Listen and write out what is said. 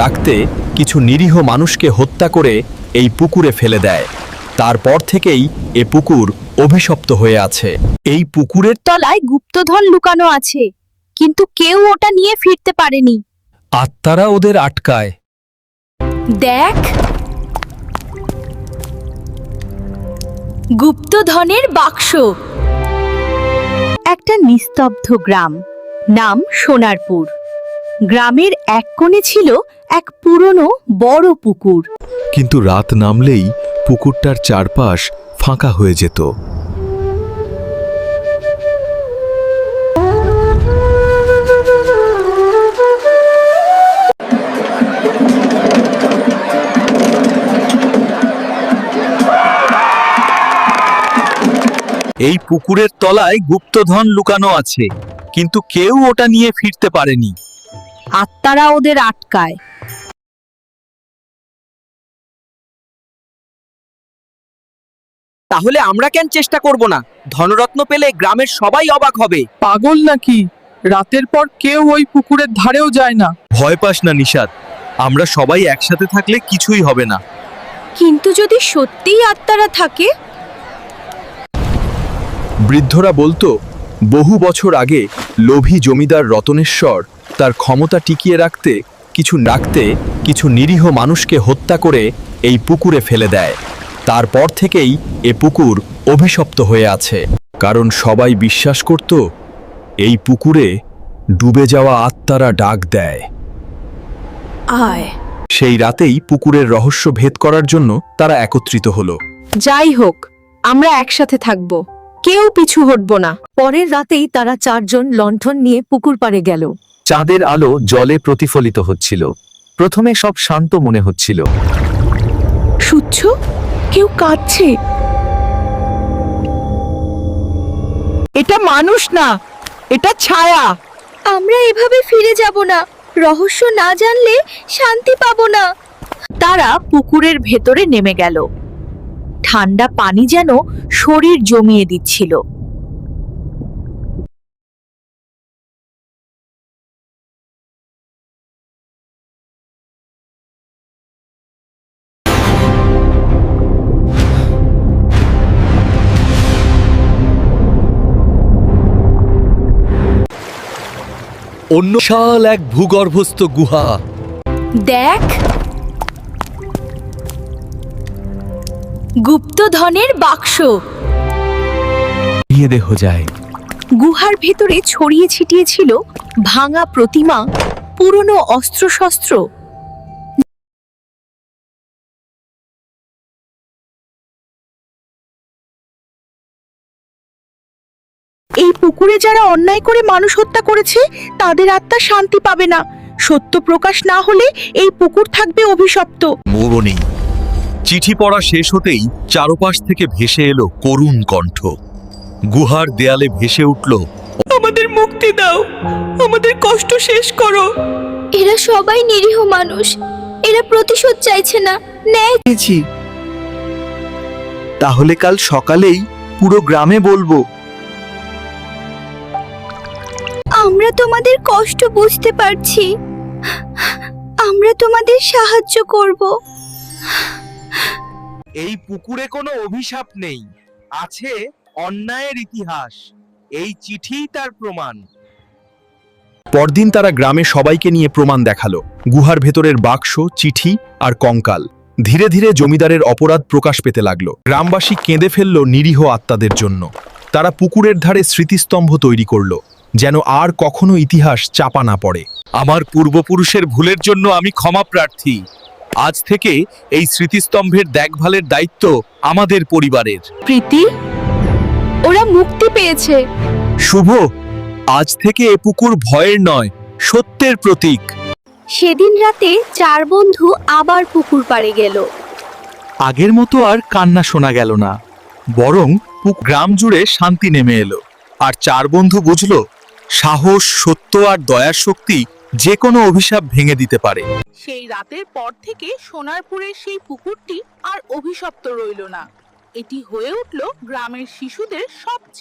রাখতে কিছু নিরীহ মানুষকে হত্যা করে এই পুকুরে ফেলে দেয়। তারপর থেকেই এ পুকুর অভিশপ্ত হয়ে আছে। এই পুকুরের তলায় গুপ্তধন লুকানো আছে কিন্তু কেউ ওটা নিয়ে ফিরতে পারেনি। আত্মারা ওদের আটকায়। দেখ। গুপ্তধনের বাক্স। একটা নিস্তব্ধ গ্রাম নাম সোনারপুর। গ্রামের এক কোণে ছিল এক পুরনো বড় পুকুর। কিন্তু রাত নামলেই পুকুরটার চারপাশ ফাঁকা হয়ে যেত। এই পুকুরের তলায় গুপ্তধন লুকানো আছে কিন্তু কেউ ওটা নিয়ে ফিরতে পারেনি। আত্মারা ওদের আটকায়। তাহলে আমরা কেন চেষ্টা করব না? ধনরত্ন পেলে গ্রামের সবাই অবাক হবে। পাগল নাকি? রাতের পর কেউ ওই পুকুরের ধারেও যায় না। ভয় পাস না নিষাদ আমরা সবাই একসাথে থাকলে কিছুই হবে না। কিন্তু যদি সত্যিই আত্মারা থাকে? বৃদ্ধরা বলতো বহু বছর আগে লোভী জমিদার রতনেশ্বর তার ক্ষমতা টিকিয়ে রাখতে কিছু রাখতে কিছু নিরীহ মানুষকে হত্যা করে এই পুকুরে ফেলে দেয়। তারপর থেকেই এ পুকুর অভিশপ্ত হয়ে আছে। কারণ সবাই বিশ্বাস করত এই পুকুরে ডুবে যাওয়া আত্মারা ডাক দেয়। আয়। সেই রাতেই পুকুরের রহস্য ভেদ করার জন্য তারা একত্রিত হলো। যাই হোক আমরা একসাথে থাকব। কেউ পিছু হটব না। পরের রাতেই তারা চারজন লণ্ঠন নিয়ে পুকুর পাড়ে গেল। চাঁদের আলো জলে প্রতিফলিত হচ্ছিল। প্রথমে সব শান্ত মনে হচ্ছিল। শুচ্ছ কেউ কাঁদছে। এটা মানুষ না এটা ছায়া। আমরা এভাবে ফিরে যাব না রহস্য না জানলে শান্তি পাবো না। তারা পুকুরের ভেতরে নেমে গেল। ঠান্ডা পানি যেন শরীর জমিয়ে দিচ্ছিল। অন্য শাল এক ভূগর্ভস্থ গুহা। দেখ। গুপ্তধনের বাক্স। নিয়ে দেহ যায়। গুহার ভেতরে ছড়িয়ে ছিটিয়ে ছিল ভাঙা প্রতিমা পুরনো অস্ত্রশস্ত্র। এই পুকুরে যারা অন্যায় করে মানুষ হত্যা করেছে তাদের আত্মা শান্তি পাবে না। সত্য প্রকাশ না হলে এই পুকুর থাকবে অভিশপ্ত। মোড়নি চিঠি পড়া শেষ হতেই চারপাশ থেকে ভেসে এলো করুণ কণ্ঠ। গুহার দেয়ালে ভেসে উঠল আমাদের মুক্তি দাও। আমাদের কষ্ট শেষ করো। এরা সবাই নিরীহ মানুষ। এরা প্রতিশোধ চাইছে না ন্যায় তাহলে কাল সকালেই পুরো গ্রামে বলব আমরা তোমাদের কষ্ট বুঝতে পারছি। আমরা তোমাদের সাহায্য করব। এই পুকুরে কোনো অভিশাপ নেই। আছে অন্যায়ের ইতিহাস। এই চিঠিই তার প্রমাণ। পরদিন তারা গ্রামে সবাইকে নিয়ে প্রমাণ দেখাল। গুহার ভেতরের বাক্স চিঠি আর কঙ্কাল। ধীরে ধীরে জমিদারের অপরাধ প্রকাশ পেতে লাগল। গ্রামবাসী কেঁদে ফেলল নিরীহ আত্মাদের জন্য। তারা পুকুরের ধারে স্মৃতিস্তম্ভ তৈরি করল। যেন আর কখনো ইতিহাস চাপা না পড়ে। আমার পূর্বপুরুষের ভুলের জন্য আমি ক্ষমা প্রার্থী। আজ থেকে এই স্মৃতিস্তম্ভের দেখভালের দায়িত্ব আমাদের পরিবারের। প্রীতি ওরা মুক্তি পেয়েছে। শুভ আজ থেকে এ পুকুর ভয়ের নয় সত্যের প্রতীক। সেদিন রাতে চার বন্ধু আবার পুকুর পাড়ে গেল। আগের মতো আর কান্না শোনা গেল না। বরং পুক- গ্রাম জুড়ে শান্তি নেমে এলো। আর চার বন্ধু বুঝল সাহস, সত্য আর দয়ার শক্তি যে কোনো অভিশাপ ভেঙে দিতে পারে। সেই রাতের পর থেকে সোনারপুরের সেই পুকুরটি আর অভিশপ্ত রইল না। এটি হয়ে উঠল গ্রামের শিশুদের সবচেয়ে